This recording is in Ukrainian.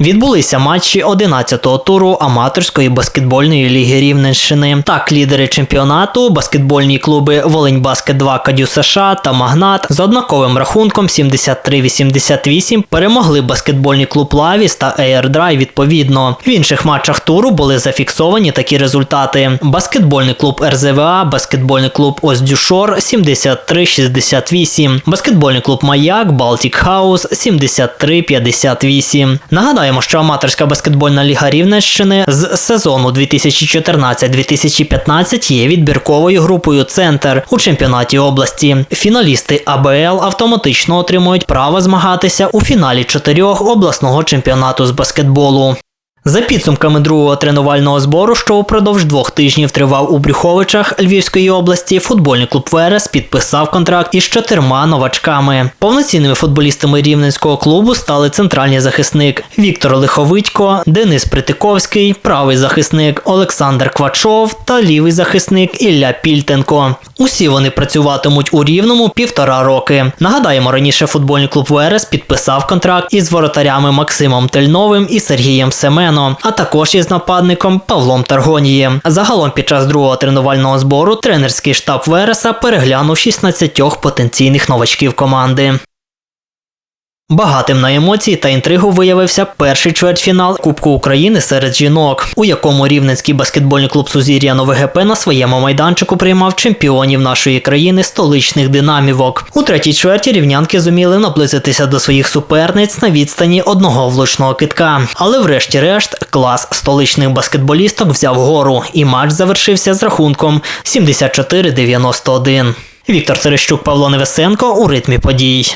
Відбулися матчі 11-го туру аматорської баскетбольної ліги Рівненщини. Так, лідери чемпіонату, баскетбольні клуби Волинь Баскет 2 Кадю США та Магнат з однаковим рахунком 73-88 перемогли баскетбольний клуб Лавіс та Air відповідно. В інших матчах туру були зафіксовані такі результати: баскетбольний клуб РЗВА, баскетбольний клуб Оздюшор 73-68, баскетбольний клуб Маяк, Балтік Хаус 73-58. Нагадаємо, що аматорська баскетбольна ліга Рівненщини з сезону 2014-2015 є відбірковою групою Центр у чемпіонаті області. Фіналісти АБЛ автоматично отримують право змагатися у фіналі чотирьох обласного чемпіонату з баскетболу. За підсумками другого тренувального збору, що упродовж двох тижнів тривав у Брюховичах Львівської області, футбольний клуб Верес підписав контракт із чотирма новачками. Повноцінними футболістами рівненського клубу стали центральний захисник Віктор Лиховитько, Денис Притиковський, правий захисник Олександр Квачов та лівий захисник Ілля Пільтенко. Усі вони працюватимуть у рівному півтора роки. Нагадаємо, раніше футбольний клуб Верес підписав контракт із воротарями Максимом Тельновим і Сергієм Семеном, а також із нападником Павлом Таргонієм. Загалом під час другого тренувального збору тренерський штаб Вереса переглянув 16 потенційних новачків команди. Багатим на емоції та інтригу виявився перший чвертьфінал Кубку України серед жінок, у якому рівненський баскетбольний клуб Сузір'я НовГП на своєму майданчику приймав чемпіонів нашої країни столичних динамівок. У третій чверті рівнянки зуміли наблизитися до своїх суперниць на відстані одного влучного китка. Але врешті-решт клас столичних баскетболісток взяв гору, і матч завершився з рахунком 74-91. Віктор Терещук, Павло Невесенко у ритмі подій.